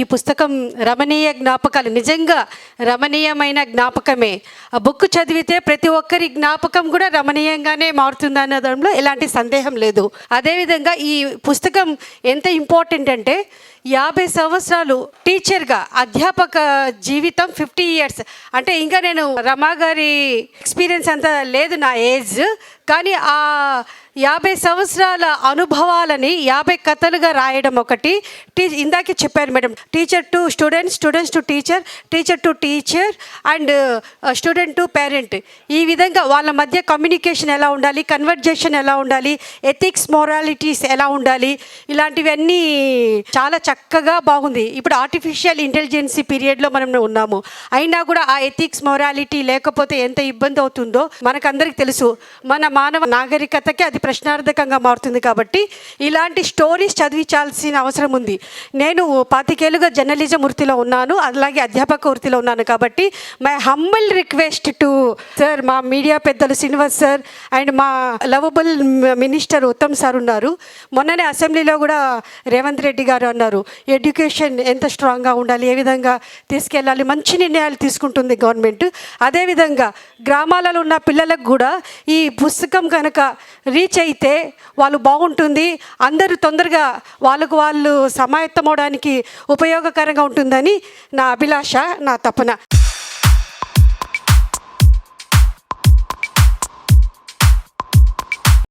ఈ పుస్తకం రమణీయ జ్ఞాపకాలు నిజంగా రమణీయమైన జ్ఞాపకమే. ఆ బుక్ చదివితే ప్రతి ఒక్కరి జ్ఞాపకం కూడా రమణీయంగానే మారుతుంది అనడంలో ఎలాంటి సందేహం లేదు. అదేవిధంగా ఈ పుస్తకం ఎంత ఇంపార్టెంట్ అంటే యాభై సంవత్సరాలు టీచర్గా అధ్యాపక జీవితం ఫిఫ్టీ ఇయర్స్. అంటే ఇంకా నేను రమా గారి ఎక్స్పీరియన్స్ అంత లేదు నా ఏజ్ కానీ ఆ యాభై సంవత్సరాల అనుభవాలని యాభై కథలుగా రాయడం ఒకటి. టీ ఇందాకే చెప్పారు madam teacher to student students to teacher teacher to teacher and student to parent. ఈ విధంగా వాళ్ళ మధ్య కమ్యూనికేషన్ ఎలా ఉండాలి కన్వర్జేషన్ ఎలా ఉండాలి ఎథిక్స్ మొరాలిటీస్ ఎలా ఉండాలి ఇలాంటివన్నీ చాలా చక్కగా బాగుంది. ఇప్పుడు ఆర్టిఫిషియల్ ఇంటెలిజెన్సీ పీరియడ్లో మనం ఉన్నాము. అయినా కూడా ఆ ఎథిక్స్ మొరాలిటీ లేకపోతే ఎంత ఇబ్బంది అవుతుందో మనకందరికి తెలుసు. మన మానవ నాగరికతకి అది ప్రశ్నార్థకంగా మారుతుంది కాబట్టి ఇలాంటి స్టోరీస్ చదివించాల్సిన అవసరం ఉంది. నేను పాతికేలుగా జర్నలిజం వృత్తిలో ఉన్నాను. అలాగే అధ్యాపక వృత్తిలో ఉన్నాను కాబట్టి my humble request to sir మా మీడియా పెద్దలు శ్రీనివాస్ సార్ అండ్ మా లవబుల్ మినిస్టర్ ఉత్తమ్ సార్ ఉన్నారు. మొన్ననే అసెంబ్లీలో కూడా రేవంత్ రెడ్డి గారు అన్నారు. ఎడ్యుకేషన్ ఎంత స్ట్రాంగ్గా ఉండాలి ఏ విధంగా తీసుకెళ్ళాలి మంచి నిర్ణయాలు తీసుకుంటుంది గవర్నమెంట్. అదేవిధంగా గ్రామాలలో ఉన్న పిల్లలకు కూడా ఈ పుస్తకం కనుక రీచ్ అయితే వాళ్ళు బాగుంటుంది అందరూ తొందరగా వాళ్ళకు వాళ్ళు సమాయత్తమవడానికి ఉపయోగకరంగా ఉంటుందని నా అభిలాష నా తపన.